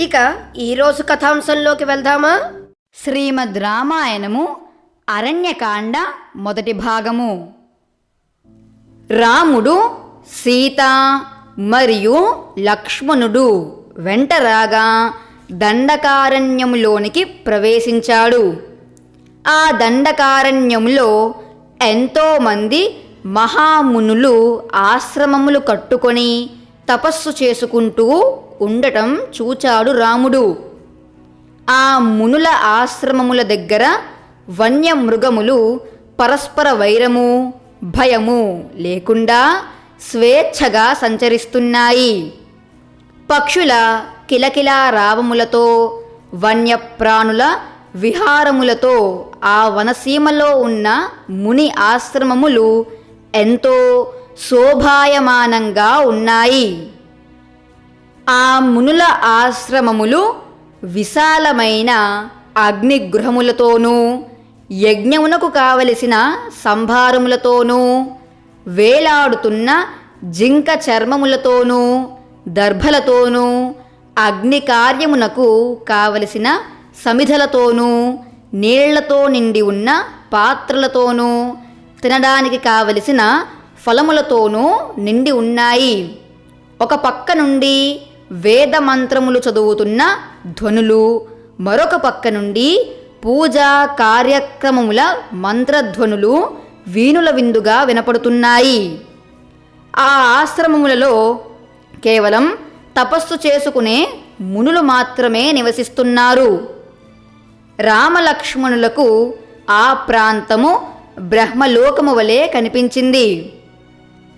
ఇక ఈరోజు కథాంశంలోకి వెళ్దామా? శ్రీమద్ రామాయణము అరణ్యకాండ మొదటి భాగము. రాముడు సీత మరియు లక్ష్మణుడు వెంట రాగా దండకారణ్యములోనికి ప్రవేశించాడు. ఆ దండకారణ్యములో ఎంతోమంది మహామునులు ఆశ్రమములు కట్టుకొని తపస్సు చేసుకుంటూ ఉండటం చూచాడు రాముడు. ఆ మునుల ఆశ్రమముల దగ్గర వన్యమృగములు పరస్పర వైరము భయము లేకుండా స్వేచ్ఛగా సంచరిస్తున్నాయి. పక్షుల కిలకిలా రావములతో వన్యప్రాణుల విహారములతో ఆ వనసీమలో ఉన్న ముని ఆశ్రమములు ఎంతో శోభాయమానంగా ఉన్నాయి. ఆ మునుల ఆశ్రమములు విశాలమైన అగ్నిగృహములతోనూ యజ్ఞమునకు కావలసిన సంభారములతోనూ వేలాడుతున్న జింక చర్మములతోనూ దర్భలతోనూ అగ్ని కార్యమునకు కావలసిన సమిధలతోనూ నీళ్ళతో నిండి ఉన్న పాత్రలతోనూ తినడానికి కావలసిన ఫలములతోనూ నిండి ఉన్నాయి. ఒక పక్క నుండి వేద మంత్రములు చదువుతున్న ధ్వనులు మరొక పక్క నుండి పూజా కార్యక్రమముల మంత్రధ్వనులు వీణుల విందుగా వినపడుతున్నాయి. ఆ ఆశ్రమములలో కేవలం తపస్సు చేసుకునే మునులు మాత్రమే నివసిస్తున్నారు. రామలక్ష్మణులకు ఆ ప్రాంతము బ్రహ్మలోకము వలె కనిపించింది.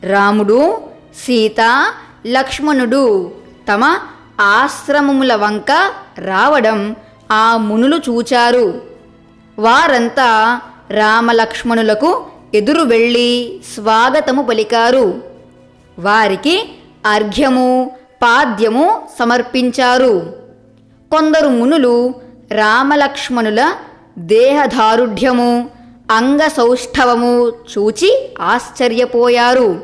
రాముడు సీత లక్ష్మణుడు తమ ఆశ్రమముల వంక రావడం ఆ మునులు చూచారు. వారంతా రామలక్ష్మణులకు ఎదురు వెళ్ళి స్వాగతము పలికారు. వారికి అర్ఘ్యము పాద్యము సమర్పించారు. కొందరు మునులు రామలక్ష్మణుల దేహదారుఢ్యము అంగసౌష్ఠవము చూచి ఆశ్చర్యపోయారు.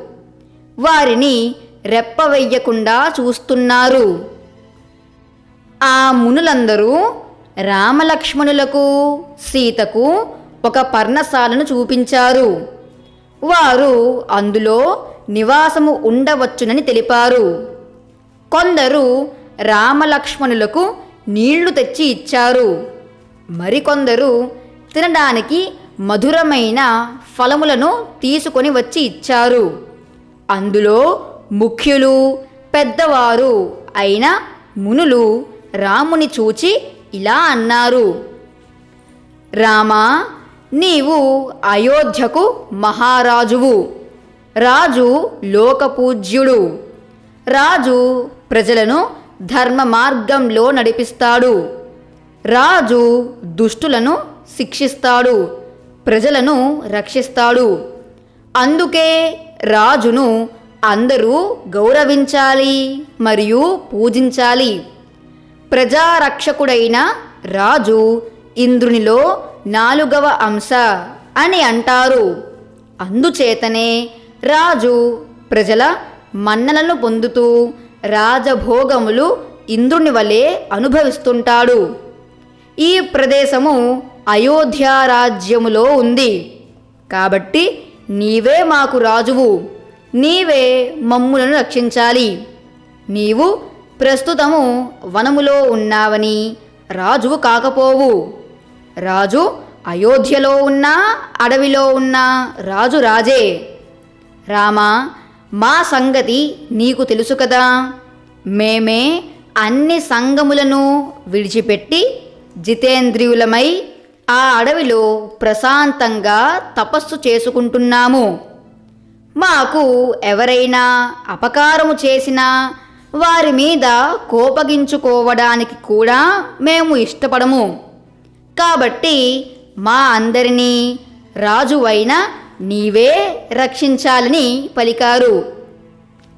వారిని రెప్పవెయ్యకుండా చూస్తున్నారు. ఆ మునులందరూ రామలక్ష్మణులకు సీతకు ఒక పర్ణశాలను చూపించారు. వారు అందులో నివాసము ఉండవచ్చునని తెలిపారు. కొందరు రామలక్ష్మణులకు నీళ్ళు తెచ్చి ఇచ్చారు. మరికొందరు తినడానికి మధురమైన ఫలములను తీసుకొని వచ్చి ఇచ్చారు. అందులో ముఖ్యులు పెద్దవారు అయిన మునులు రాముని చూచి ఇలా అన్నారు. రామా నీవు అయోధ్యకు మహారాజువు. రాజు లోకపూజ్యుడు. రాజు ప్రజలను ధర్మ మార్గంలో నడిపిస్తాడు. రాజు దుష్టులను శిక్షిస్తాడు. ప్రజలను రక్షిస్తాడు. అందుకే రాజును అందరూ గౌరవించాలి మరియు పూజించాలి. ప్రజారక్షకుడైన రాజు ఇంద్రునిలో నాలుగవ అంశ అని అంటారు. అందుచేతనే రాజు ప్రజల మన్నలను పొందుతూ రాజభోగములు ఇంద్రుని వలె అనుభవిస్తుంటాడు. ఈ ప్రదేశము అయోధ్యారాజ్యములో ఉంది. కాబట్టి నీవే మాకు రాజువు. నీవే మమ్ములను రక్షించాలి. నీవు ప్రస్తుతము వనములో ఉన్నావని రాజువు కాకపోవు. రాజు అయోధ్యలో ఉన్న అడవిలో ఉన్న రాజు రాజే. రామా మా సంగతి నీకు తెలుసు కదా. మేమే అన్ని సంగములను విడిచిపెట్టి జితేంద్రియులమై ఆ అడవిలో ప్రశాంతంగా తపస్సు చేసుకుంటున్నాము. మాకు ఎవరైనా అపకారము చేసినా వారి మీద కోపగించుకోవడానికి కూడా మేము ఇష్టపడము. కాబట్టి మా అందరినీ రాజువైన నీవే రక్షించాలని పలికారు.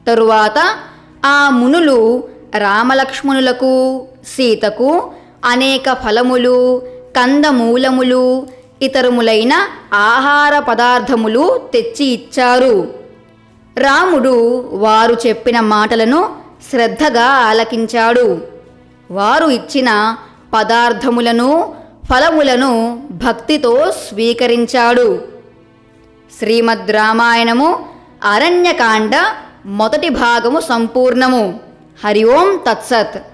తరువాత ఆ మునులు రామలక్ష్మణులకు సీతకు అనేక ఫలములు కందమూలములు ఇతరములైన ఆహార పదార్థములు తెచ్చి ఇచ్చారు. రాముడు వారు చెప్పిన మాటలను శ్రద్ధగా ఆలకించాడు. వారు ఇచ్చిన పదార్థములను ఫలములను భక్తితో స్వీకరించాడు. శ్రీమద్ రామాయణము అరణ్యకాండ మొదటి భాగము సంపూర్ణము. హరి ఓం తత్సత్.